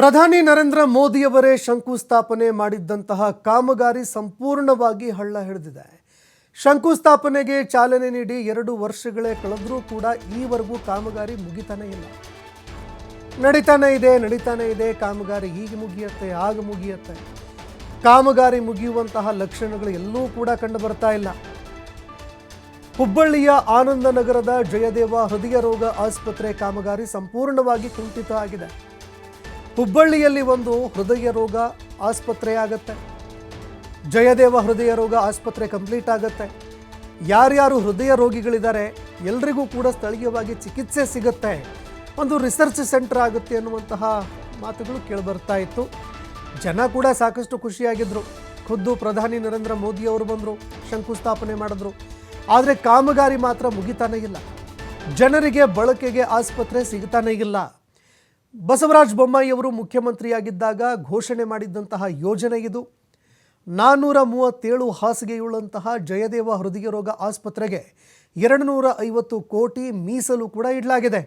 ಪ್ರಧಾನಿ ನರೇಂದ್ರ ಮೋದಿಯವರೇ ಶಂಕುಸ್ಥಾಪನೆ ಮಾಡಿದ್ದಂತಹ ಕಾಮಗಾರಿ ಸಂಪೂರ್ಣವಾಗಿ ಹಳ್ಳ ಹಿಡಿದಿದೆ. ಶಂಕುಸ್ಥಾಪನೆಗೆ ಚಾಲನೆ ನೀಡಿ ಎರಡು ವರ್ಷಗಳೇ ಕಳೆದರೂ ಕೂಡ ಈವರೆಗೂ ಕಾಮಗಾರಿ ಮುಗಿತಾನೇ ಇಲ್ಲ. ನಡೀತಾನೆ ಇದೆ ನಡೀತಾನೆ ಇದೆ, ಕಾಮಗಾರಿ ಈಗ ಮುಗಿಯುತ್ತೆ ಆಗ ಮುಗಿಯುತ್ತೆ. ಕಾಮಗಾರಿ ಮುಗಿಯುವಂತಹ ಲಕ್ಷಣಗಳು ಎಲ್ಲೂ ಕೂಡ ಕಂಡು ಬರ್ತಾ ಇಲ್ಲ. ಹುಬ್ಬಳ್ಳಿಯ ಆನಂದನಗರದ ಜಯದೇವ ಹೃದಯ ರೋಗ ಆಸ್ಪತ್ರೆ ಕಾಮಗಾರಿ ಸಂಪೂರ್ಣವಾಗಿ ಕುಂಠಿತ ಆಗಿದೆ. ಹುಬ್ಬಳ್ಳಿಯಲ್ಲಿ ಒಂದು ಹೃದಯ ರೋಗ ಆಸ್ಪತ್ರೆ ಆಗುತ್ತೆ. ಜಯದೇವ ಹೃದಯ ರೋಗ ಆಸ್ಪತ್ರೆ ಕಂಪ್ಲೀಟ್ ಆಗುತ್ತೆ. ಯಾರ್ಯಾರು ಹೃದಯ ರೋಗಿಗಳಿದ್ದಾರೆ, ಎಲ್ರಿಗೂ ಕೂಡ ಸ್ಥಳೀಯವಾಗಿ ಚಿಕಿತ್ಸೆ ಸಿಗುತ್ತೆ. ಒಂದು ರಿಸರ್ಚ್ ಸೆಂಟರ್ ಆಗುತ್ತೆ ಅನ್ನುವಂತಹ ಮಾತುಗಳು ಕೇಳಿಬರ್ತಾ ಇತ್ತು. ಜನ ಕೂಡ ಸಾಕಷ್ಟು ಖುಷಿಯಾಗಿದ್ದರು ಖುದ್ದು ಪ್ರಧಾನಿ ನರೇಂದ್ರ ಮೋದಿ ಅವರು ಬಂದರು, ಶಂಕುಸ್ಥಾಪನೆ ಮಾಡಿದ್ರು. ಆದರೆ ಕಾಮಗಾರಿ ಮಾತ್ರ ಮುಗಿತಾನೇ ಇಲ್ಲ. ಜನರಿಗೆ ಬಳಕೆಗೆ ಆಸ್ಪತ್ರೆ ಸಿಗ್ತಾನೇ ಇಲ್ಲ. ಬಸವರಾಜ ಬೊಮ್ಮಾಯಿಯವರು ಮುಖ್ಯಮಂತ್ರಿಯಾಗಿದ್ದಾಗ ಘೋಷಣೆ ಮಾಡಿದ್ದಂತಹ ಯೋಜನೆ ಇದು. ನಾನ್ನೂರ ಮೂವತ್ತೇಳು ಹಾಸಿಗೆಯುಳ್ಳಂತಹ ಜಯದೇವ ಹೃದಯ ರೋಗ ಆಸ್ಪತ್ರೆಗೆ ಎರಡು ನೂರ ಐವತ್ತು ಕೋಟಿ ಮೀಸಲು ಕೂಡ ಇಡಲಾಗಿದೆ.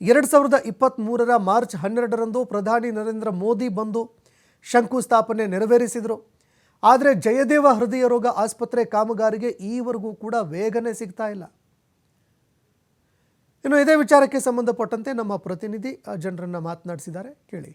ಎರಡು ಸಾವಿರದ ಇಪ್ಪತ್ತ್ಮೂರರ ಮಾರ್ಚ್ ಹನ್ನೆರಡರಂದು ಪ್ರಧಾನಿ ನರೇಂದ್ರ ಮೋದಿ ಬಂದು ಶಂಕುಸ್ಥಾಪನೆ ನೆರವೇರಿಸಿದರು. ಆದರೆ ಜಯದೇವ ಹೃದಯ ರೋಗ ಆಸ್ಪತ್ರೆ ಕಾಮಗಾರಿಗೆ ಈವರೆಗೂ ಕೂಡ ವೇಗನೆ ಸಿಗ್ತಾ ಇಲ್ಲ. ಇನ್ನು ಇದೇ ವಿಚಾರಕ್ಕೆ ಸಂಬಂಧಪಟ್ಟಂತೆ ನಮ್ಮ ಪ್ರತಿನಿಧಿ ಜನರನ್ನು ಮಾತನಾಡಿಸಿದ್ದಾರೆ. ಕೇಳಿ.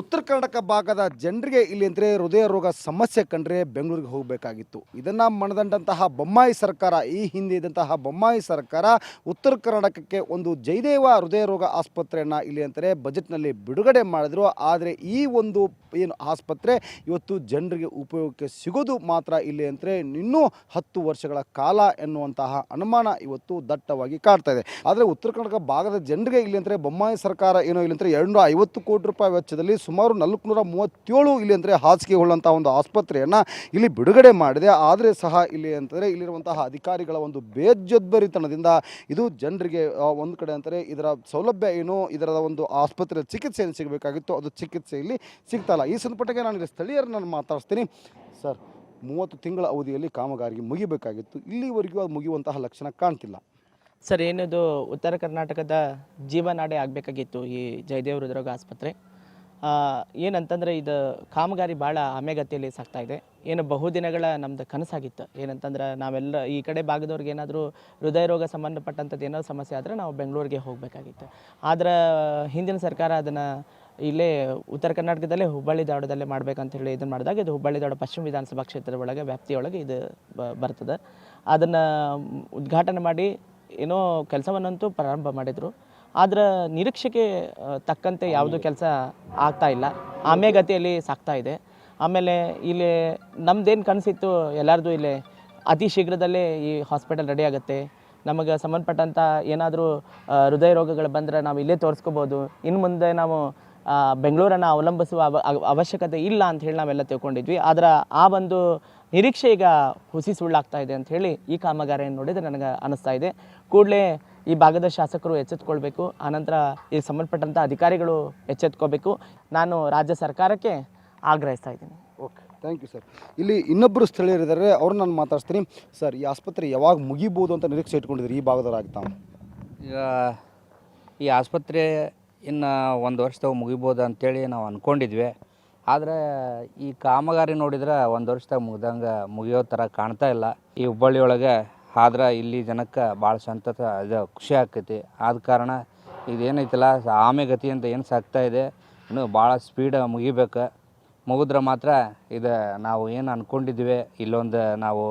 ಉತ್ತರ ಕರ್ನಾಟಕ ಭಾಗದ ಜನರಿಗೆ ಇಲ್ಲಿ ಅಂದರೆ ಹೃದಯ ರೋಗ ಸಮಸ್ಯೆ ಕಂಡ್ರೆ ಬೆಂಗಳೂರಿಗೆ ಹೋಗಬೇಕಾಗಿತ್ತು. ಇದನ್ನು ಮನದಂಡಂತಹ ಬೊಮ್ಮಾಯಿ ಸರ್ಕಾರ, ಈ ಹಿಂದೆ ಇದ್ದಂತಹ ಬೊಮ್ಮಾಯಿ ಸರ್ಕಾರ ಉತ್ತರ ಕರ್ನಾಟಕಕ್ಕೆ ಒಂದು ಜಯದೇವ ಹೃದಯ ರೋಗ ಆಸ್ಪತ್ರೆಯನ್ನು ಇಲ್ಲಿ ಅಂತಾರೆ ಬಜೆಟ್ನಲ್ಲಿ ಬಿಡುಗಡೆ ಮಾಡಿದ್ರು. ಆದರೆ ಈ ಒಂದು ಏನು ಆಸ್ಪತ್ರೆ ಇವತ್ತು ಜನರಿಗೆ ಉಪಯೋಗಕ್ಕೆ ಸಿಗೋದು ಮಾತ್ರ ಇಲ್ಲಿ ಅಂದರೆ ಇನ್ನೂ ಹತ್ತು ವರ್ಷಗಳ ಕಾಲ ಎನ್ನುವಂತಹ ಅನುಮಾನ ಇವತ್ತು ದಟ್ಟವಾಗಿ ಕಾಡ್ತಾ ಇದೆ. ಆದರೆ ಉತ್ತರ ಕರ್ನಾಟಕ ಭಾಗದ ಜನರಿಗೆ ಇಲ್ಲಿ ಅಂದರೆ ಬೊಮ್ಮಾಯಿ ಸರ್ಕಾರ ಏನೋ ಇಲ್ಲಿ ಅಂದರೆ ಎರಡು ಐವತ್ತು ಕೋಟಿ ರೂಪಾಯಿ ವೆಚ್ಚದಲ್ಲಿ ಸುಮಾರು ನಾಲ್ಕುನೂರ ಮೂವತ್ತೇಳು ಇಲ್ಲಿ ಅಂದರೆ ಹಾಸಿಗೆ ಉಳ್ಳಂಥ ಒಂದು ಆಸ್ಪತ್ರೆಯನ್ನು ಇಲ್ಲಿ ಬಿಡುಗಡೆ ಮಾಡಿದೆ. ಆದರೆ ಸಹ ಇಲ್ಲಿ ಅಂತಂದರೆ ಇಲ್ಲಿರುವಂತಹ ಅಧಿಕಾರಿಗಳ ಒಂದು ಬೇಜೊದ್ಬರಿತನದಿಂದ ಇದು ಜನರಿಗೆ ಒಂದು ಕಡೆ ಅಂತಾರೆ ಇದರ ಸೌಲಭ್ಯ ಏನು, ಇದರ ಒಂದು ಆಸ್ಪತ್ರೆ ಚಿಕಿತ್ಸೆ ಏನು ಸಿಗಬೇಕಾಗಿತ್ತು, ಅದು ಚಿಕಿತ್ಸೆ ಇಲ್ಲಿ ಸಿಗ್ತಾಯಿಲ್ಲ ಈ ಸಂದರ್ಭಕ್ಕೆ ನಾನು ಇಲ್ಲಿ ಸ್ಥಳೀಯರನ್ನ ನಾನು ಮಾತಾಡ್ತೀನಿ ಸರ್, ಮೂವತ್ತು ತಿಂಗಳ ಅವಧಿಯಲ್ಲಿ ಕಾಮಗಾರಿಗೆ ಮುಗಿಬೇಕಾಗಿತ್ತು. ಇಲ್ಲಿವರೆಗೂ ಅದು ಮುಗಿಯುವಂತಹ ಲಕ್ಷಣ ಕಾಣ್ತಿಲ್ಲ. ಸರ್, ಏನಿದು ಉತ್ತರ ಕರ್ನಾಟಕದ ಜೀವನಾಡಿ ಆಗಬೇಕಾಗಿತ್ತು ಈ ಜಯದೇವ ಹೃದ್ರೋಗ ಆಸ್ಪತ್ರೆ? ಏನಂತಂದರೆ ಇದು ಕಾಮಗಾರಿ ಭಾಳ ಅಮೆಗತಿಯಲ್ಲಿ ಸಾಗ್ತಾ ಇದೆ. ಏನು ಬಹುದಿನಗಳ ನಮ್ಮದು ಕನಸಾಗಿತ್ತು. ಏನಂತಂದ್ರೆ ನಾವೆಲ್ಲ ಈ ಕಡೆ ಭಾಗದವ್ರಿಗೆ ಏನಾದರೂ ಹೃದಯ ರೋಗ ಸಂಬಂಧಪಟ್ಟಂಥದ್ದು ಏನೋ ಸಮಸ್ಯೆ ಆದರೆ ನಾವು ಬೆಂಗಳೂರಿಗೆ ಹೋಗಬೇಕಾಗಿತ್ತು. ಆದ್ರೆ ಹಿಂದಿನ ಸರ್ಕಾರ ಅದನ್ನು ಇಲ್ಲೇ ಉತ್ತರ ಕರ್ನಾಟಕದಲ್ಲೇ ಹುಬ್ಬಳ್ಳಿ ಧಾರವಾಡದಲ್ಲೇ ಮಾಡ್ಬೇಕಂತ ಹೇಳಿ ಇದನ್ನು ಮಾಡಿದಾಗ ಇದು ಹುಬ್ಬಳ್ಳಿ ದಾಡ ಪಶ್ಚಿಮ ವಿಧಾನಸಭಾ ಕ್ಷೇತ್ರದ ಒಳಗೆ ವ್ಯಾಪ್ತಿಯೊಳಗೆ ಇದು ಬರ್ತದೆ. ಅದನ್ನು ಉದ್ಘಾಟನೆ ಮಾಡಿ ಏನೋ ಕೆಲಸವನ್ನಂತೂ ಪ್ರಾರಂಭ ಮಾಡಿದರು. ಆದ್ರೆ ನಿರೀಕ್ಷೆಗೆ ತಕ್ಕಂತೆ ಯಾವುದೂ ಕೆಲಸ ಆಗ್ತಾ ಇಲ್ಲ. ಆಮೆಗತಿಯಲ್ಲಿ ಸಾಗ್ತಾ ಇದೆ. ಆಮೇಲೆ ಇಲ್ಲಿ ನಮ್ದೇನು ಕನಸಿತ್ತು ಎಲ್ಲರದು ಇಲ್ಲಿ ಅತಿ ಶೀಘ್ರದಲ್ಲೇ ಈ ಹಾಸ್ಪಿಟಲ್ ರೆಡಿ ಆಗುತ್ತೆ. ನಮಗೆ ಸಂಬಂಧಪಟ್ಟಂಥ ಏನಾದರೂ ಹೃದಯ ರೋಗಗಳು ಬಂದರೆ ನಾವು ಇಲ್ಲೇ ತೋರಿಸ್ಕೋಬೋದು. ಇನ್ನು ಮುಂದೆ ನಾವು ಬೆಂಗಳೂರನ್ನು ಅವಲಂಬಿಸುವ ಅವ, ಅವ- ಅವಶ್ಯಕತೆ ಇಲ್ಲ ಅಂತ ಹೇಳಿ ನಾವೆಲ್ಲ ತಿಳ್ಕೊಂಡಿದ್ವಿ. ಆದರೆ ಆ ಒಂದು ನಿರೀಕ್ಷೆ ಈಗ ಹುಸಿ ಸುಳ್ಳಾಗ್ತಾ ಇದೆ ಅಂತ ಹೇಳಿ ಈ ಕಾಮಗಾರಿಯನ್ನು ನೋಡಿದರೆ ನನಗೆ ಅನ್ನಿಸ್ತಾ ಇದೆ. ಕೂಡಲೇ ಈ ಭಾಗದ ಶಾಸಕರು ಎಚ್ಚೆತ್ಕೊಳ್ಬೇಕು. ಆನಂತರ ಈ ಸಂಬಂಧಪಟ್ಟಂಥ ಅಧಿಕಾರಿಗಳು ಎಚ್ಚೆತ್ಕೋಬೇಕು ನಾನು ರಾಜ್ಯ ಸರ್ಕಾರಕ್ಕೆ ಆಗ್ರಹಿಸ್ತಾ ಇದ್ದೀನಿ. ಓಕೆ ಥ್ಯಾಂಕ್ ಯು ಸರ್ ಇಲ್ಲಿ ಇನ್ನೊಬ್ಬರು ಸ್ಥಳೀಯರಿದ್ದಾರೆ ಅವ್ರನ್ನ ನಾನು ಮಾತಾಡ್ತೀನಿ ಸರ್ ಈ ಆಸ್ಪತ್ರೆ ಯಾವಾಗ ಮುಗಿಬೋದು ಅಂತ ನಿರೀಕ್ಷೆ ಇಟ್ಕೊಂಡಿದ್ರಿ ಈ ಭಾಗದವರಾಗಿ ತಾವು ಈಗ ಈ ಆಸ್ಪತ್ರೆ ಇನ್ನು ಒಂದು ವರ್ಷದಾಗ ಮುಗಿಬೋದು ಅಂತೇಳಿ ನಾವು ಅಂದ್ಕೊಂಡಿದ್ವಿ ಆದರೆ ಈ ಕಾಮಗಾರಿ ನೋಡಿದ್ರೆ ಒಂದು ವರ್ಷದಾಗ ಮುಗ್ದಂಗೆ ಮುಗಿಯೋ ಥರ ಕಾಣ್ತಾ ಇಲ್ಲ. ಈ ಹುಬ್ಬಳ್ಳಿ ಒಳಗೆ ಆದ್ರೆ ಇಲ್ಲಿ ಜನಕ್ಕೆ ಭಾಳ ಸಂತತ ಇದು ಖುಷಿ ಆಕೈತಿ ಆದ ಕಾರಣ ಇದೇನೈತಲ್ಲ ಆಮೆಗತಿ ಅಂತ ಏನು ಸಾಗ್ತಾ ಇದೆ, ಇನ್ನು ಭಾಳ ಸ್ಪೀಡ್ ಮುಗಿಬೇಕು. ಮುಗಿದ್ರೆ ಮಾತ್ರ ಇದು ನಾವು ಏನು ಅಂದ್ಕೊಂಡಿದ್ವಿ ಇಲ್ಲೊಂದು ನಾವು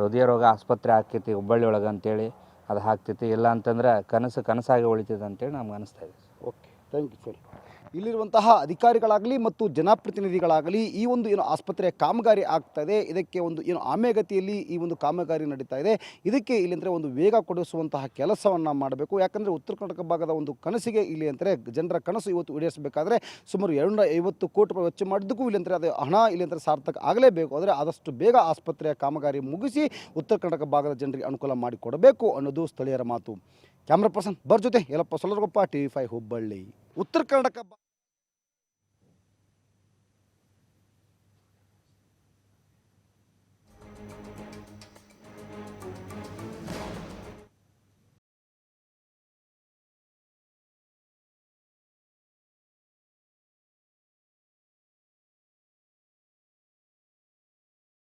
ಹೃದಯ ರೋಗ ಆಸ್ಪತ್ರೆ ಆಕೈತಿ ಹುಬ್ಬಳ್ಳಿ ಒಳಗೆ ಅಂತೇಳಿ ಅದು ಹಾಕ್ತೈತಿ. ಇಲ್ಲ ಅಂತಂದ್ರೆ ಕನಸು ಕನಸಾಗಿ ಉಳಿತೈತೆ ಅಂತೇಳಿ ನಮ್ಗೆ ಅನಿಸ್ತಾ ಇದೆ. ಓಕೆ ಥ್ಯಾಂಕ್ ಯು ಸರ್ ಇಲ್ಲಿರುವಂತಹ ಅಧಿಕಾರಿಗಳಾಗಲಿ ಮತ್ತು ಜನಪ್ರತಿನಿಧಿಗಳಾಗಲಿ ಈ ಒಂದು ಏನು ಆಸ್ಪತ್ರೆಯ ಕಾಮಗಾರಿ ಆಗ್ತಾ ಇದೆ ಇದಕ್ಕೆ ಒಂದು ಏನು ಆಮೆಗತಿಯಲ್ಲಿ ಈ ಒಂದು ಕಾಮಗಾರಿ ನಡೀತಾ ಇದೆ, ಇದಕ್ಕೆ ಇಲ್ಲಿ ಅಂದರೆ ಒಂದು ವೇಗ ಕೊಡಿಸುವಂತಹ ಕೆಲಸವನ್ನು ಮಾಡಬೇಕು. ಯಾಕಂದರೆ ಉತ್ತರ ಕರ್ನಾಟಕ ಭಾಗದ ಒಂದು ಕನಸಿಗೆ ಇಲ್ಲಿ ಅಂದರೆ ಜನರ ಕನಸು ಇವತ್ತು ಈಡೇರಿಸಬೇಕಾದ್ರೆ ಸುಮಾರು ಎರಡುನೂರ ಐವತ್ತು ಕೋಟಿ ರೂಪಾಯಿ ವೆಚ್ಚ ಮಾಡಿದ್ದಕ್ಕೂ ಇಲ್ಲಿ ಅಂದರೆ ಅದು ಹಣ ಇಲ್ಲಿ ಅಂದರೆ ಸಾರ್ಥಕ ಆಗಲೇಬೇಕು. ಆದರೆ ಆದಷ್ಟು ಬೇಗ ಆಸ್ಪತ್ರೆಯ ಕಾಮಗಾರಿ ಮುಗಿಸಿ ಉತ್ತರ ಕರ್ನಾಟಕ ಭಾಗದ ಜನರಿಗೆ ಅನುಕೂಲ ಮಾಡಿಕೊಡಬೇಕು ಅನ್ನೋದು ಸ್ಥಳೀಯರ ಮಾತು. ಕ್ಯಾಮ್ರಾ ಪರ್ಸನ್ ಬರ್ ಜೊತೆ Yellappa Solaragoppa T V five Hubballi. Uttara Karnataka